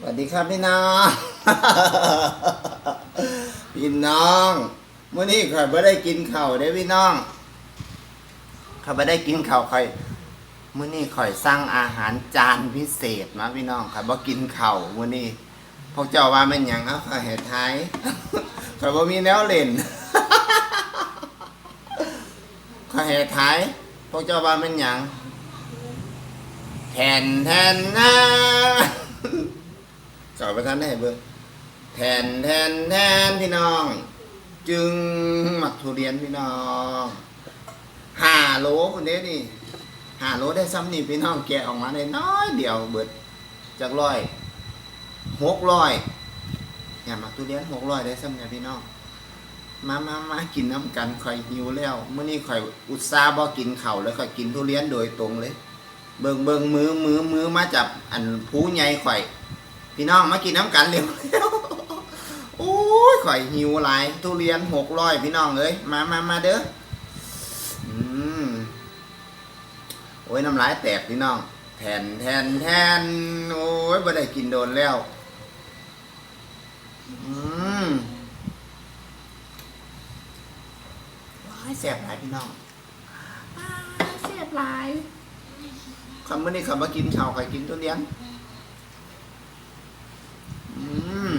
สวัสดีครับพี่น้อง พี่น้องเมื่อนี้ข่อยไม่ได้กินข้าวเด้พี่น้องข่อยไม่ได้กินข้าวข่อยเมื่อนี้ข่อยสั่งอาหารจานพิเศษมาพี่น้องข่อยบ่กินข้าวเมื่อนี้พวกเจ้าว่าเป็นหยังเอาข่อยเห็ดไทยข่อยบ่มีแนวเล่นข่อยเห็ดไทยพวกเจ้าว่าเป็นหยังแทนแทนนะ สอนประธานได้เบิ่งแทนแทนแทนพี่น้อง จึงหมักทุเรียนพี่น้องห้าโลคนนี้นี่ห้าโลได้ซ้ำนี่พี่น้องแกะออกมาได้น้อยเดียวเบิดจากร้อยหกร้อยอย่าหมักทุเรียนหกร้อยได้ซ้ำเนี่ยพี่น้องมามามากินน้ำกันข่อยหิวแล้วเมื่อนี้ข่อยอุตส่าห์บ่กินเข้าแล้วข่อยกินทุเรียนโดยตรงเลย เบิ่งเบิ่งมือมือมือมาจับอันผู้ใหญ่ข่อย พี่น้องมากินน้ำกันเร็วโอ้ยข่อยหิวหลายทุเรียนหกร้อยพี่น้องเอ้ยมามามาเด้ออืมโอ้ยน้ำลายแตกพี่น้องแทนแทนแทนโอ้ยบ่ได้กินโดนแล้วอืมว้ายแสบหลายพี่น้องอ้าแสบหลายคำเมื่อนี้คำว่ากินข้าวข่อยกินทุเรียน อืม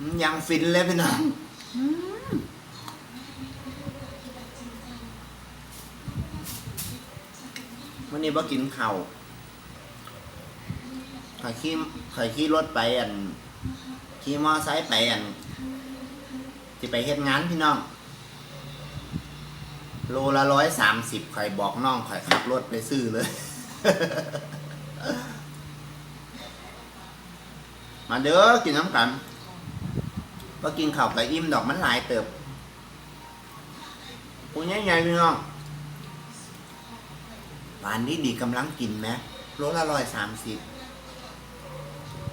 อืม ยังฟินเลยพี่น้องวันนี้บ่ากินเข้าข่อยขี่ข่อยขี่รถไปอันขี่มอไซค์ไปอันจะไปเฮ็ดงานพี่น้องโลละร้อยสามสิบข่อยบอกน้องข่อยขับรถไปซื้อเลย มาเด้อกินน้ำกัน ก็กินข้าวไก่อิ่มดอกมันหลายเติบปูใหญ่ๆพี่น้องหวานดีดีกำลังกินไหมโลละร้อยสามสิบ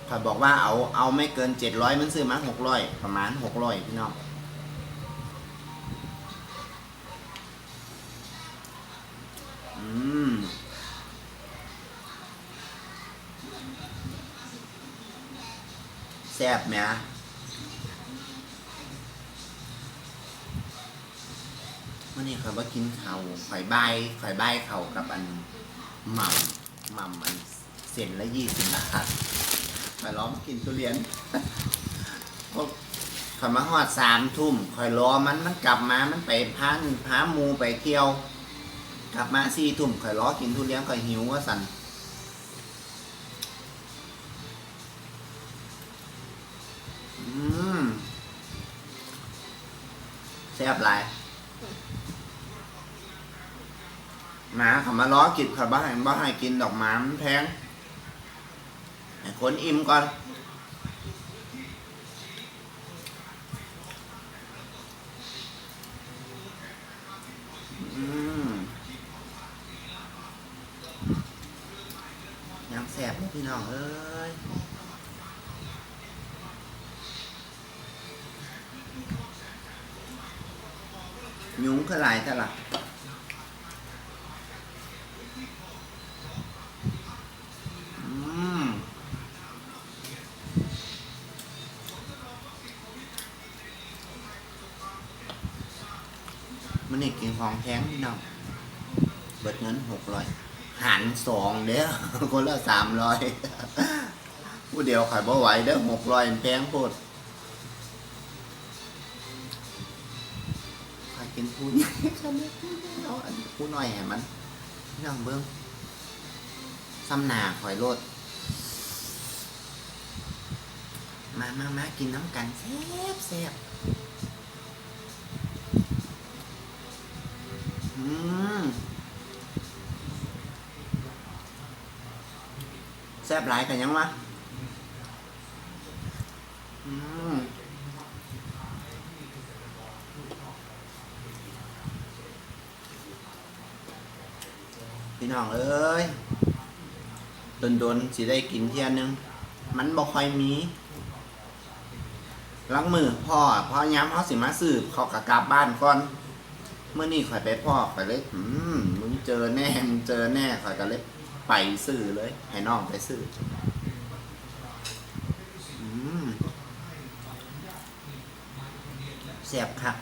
ข่อยบอกว่าเอาเอาไม่เกินเจ็ดร้อยมันซื้อมาหกร้อยประมาณหกร้อยพี่น้องอืมแซ่บไหม วันนี้เขาว่ากินเขาข่อยใบข่อยใบเขากับอันหม่ำหม่ำอันเส้นละยี่สิบบาทข่อยล้อมกินทุเรียนพวกข่อยมาหอดสามทุ่มข่อยรอมันมันกลับมามันไปพานพามูไปเที่ยว กลับมาสี่ทุ่มข่อยล้อกินทุเรียนข่อยหิวว่าสันอืมแซ่บหลาย หมาเขามาล้อกินเขาบ้าให้บ้าให้กินดอกหมามันแพงให้คนอิ่มก่อนยังแซ่บพี่น้องเอ้ยยุ้งคือหลายต่ละ มันนี่กินของแพงพี่น้องเบิดเงินหกร้อยหารสองเด้อคนละสามร้อยผู้เดียวขายบ่ไหวเด้อหกร้อยแพงโพดใครกินผู้ใหญ่ฉันเนี่ยเอาอันผู้น้อยให้มันพี่น้องเบิ้งซ้ำหนาข่อยโลดมามามากินน้ำกันแซ่บแซ่บ แซ่บหลายกันยังวะอืมพี่น้องเอ้ยโดนๆสิได้กินเทียนึง มันบ่ค่อยมีลังมือพ่อพ่อย้ำเขาสิมาซื้อเขากะกลับบ้านก่อนเมื่อนี่ข่อยไปพ่อข่อยเลยอืมมึงเจอแน่ มึงเจอแน่ข่อยก็เลย ไปซื้อเลยให้น้องไปซื้ออืมแซ่บคับ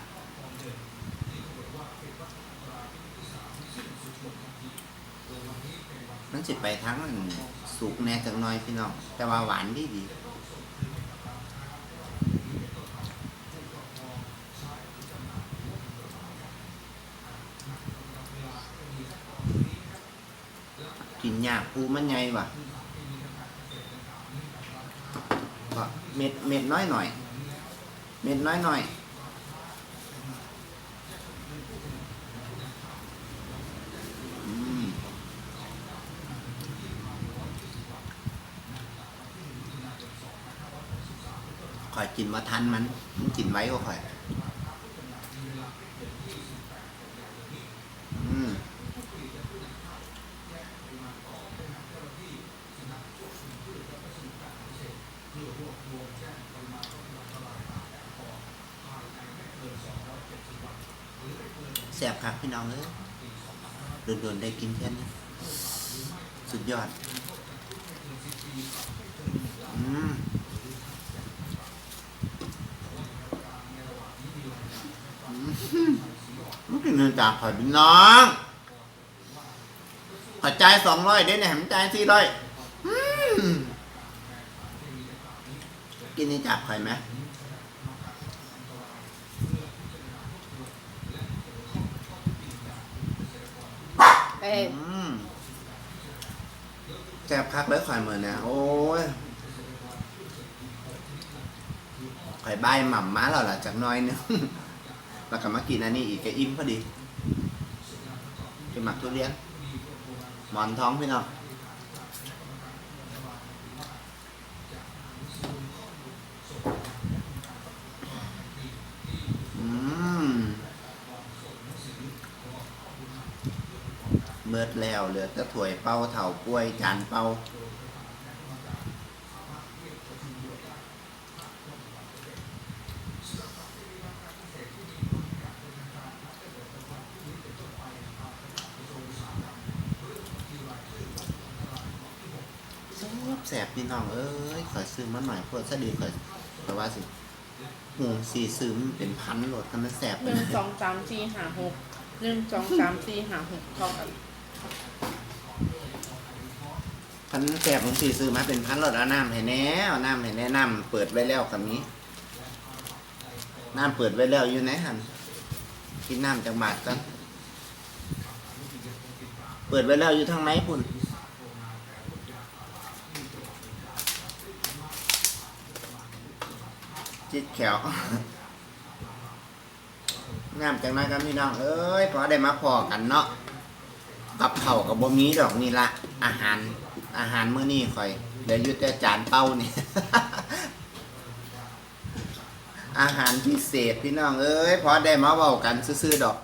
มันสิไปทั้งสุกแน่จังน้อยพี่น้อง แต่ว่าหวานดีดี ยากปูมันใหญ่ว่ะเม็ดเม็ดน้อยหน่อยเม็ดน้อยหน่อยอืมข่อยกินมาทันมันมันกินไว้ก็ข่อย บครับพี่น้องเอ้ยโดนๆได้กินแค่นี้สุดยอด อืมอืมมันกินเงินจากข่อยพี่น้องขอจ่ายสองร้อยเด้เนี่ยผมจ่ายสี่ร้อยกินนี่จากข่อยไหม เอ้ยอืมแซ่บคักแลยข่อยเหมือนเนี่ยโอ้ยข่อยใบายหม่ำม้าเราล่ะจากน้อยนึง แล้วก็มากินอันนี้อีกก็อิ่มพอดีกินหมักทุเรียนหมอนท้องพี่น้อง มิดแล้วเหลือแต่ถ้วยเป้าเถากล้วยจานเป้าแสบพี่น้องเอ้ยขอยซื้อมาหน่อยเพื่อสะดีขอยแต่ว่าสิหูสีซื้อมันเป็นพันโหลดกันมันแสบหนึ่งสองสามสี่ห้าหกหนึ่งสองสามสี่ห้าหกเท่ากัน พันแสบของสี่ซื้อมาเป็นพันโหลดเอาน้ำให้แน่เอาน้ำให้แน่น้ำเปิดไว้แล้วกับนี้ น้ำเปิดไว้แล้วอยู่ไหนหันกินน้ำจากบาทกันเปิดไว้แล้วอยู่ทางไหนพุ่นจิตแขวน้ำจากนั้นกันพี่น้อง เอ้ยพอได้มาพอกันเนาะกับเข่ากับบ่มีดอกนี่ละอาหาร อาหารมื้อนี้ค่อยเดี๋ยวยุแต่จานเป้านี่ อาหารพิเศษพี่น้อง เอ้ยพอได้มาเว้ากันซื่อๆดอก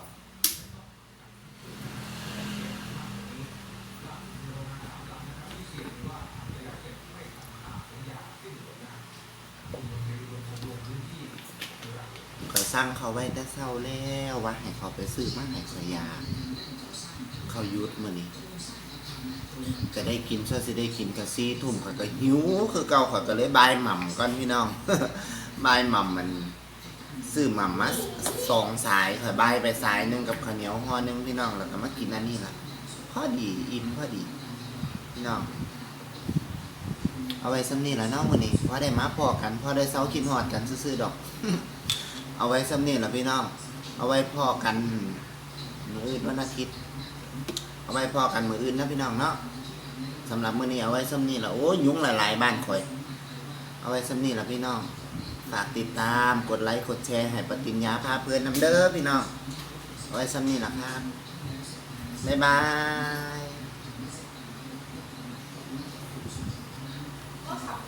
ก็สร้างเขาไว้แต่เศร้าแล้วว่าให้เขาไปซื้อมาให้ขยาเขายุดมือนี้ จะได้กินซะสิได้กินกะซี่ทุ่มข่อยก็หิวคือเก่าข่อยก็เลยบายหม่ำก่อนพี่น้อง บายหม่ำมันซื้อหม่ำมาสองสายข่อยบายไปสายหนึงกับข้าวเหนียวห่อหนึงพี่น้องแล้วก็มากินอันนี้ล่ะพอดีอิ่มพอดี พี่น้อง เอาไว้ซ้ำนี่แหละนาะมื้อนี้พอได้มาพอกันพอได้เซาคิดฮอดกันซื่อๆดอก เอาไว้ซ้ำนี่แหละพี่น้อง เอาไว้พอกันมื้ออื่นวันอาทิตย์ เอาไว้พอกันมืออื่นนะพี่น้องเนาะสำหรับมือนี้เอาไว้ซ้ำนี่แหละโอ้ยยุงหลายๆบ้านข่อย เอาไว้ซ้ำนี่แหละพี่น้องฝากติดตามกดไลค์กดแชร์ให้ปฏิญญาพาเพื่อนน้ำเด้อพี่น้องเอาไว้ซ้ำนี่แหละครับบ๊ายบาย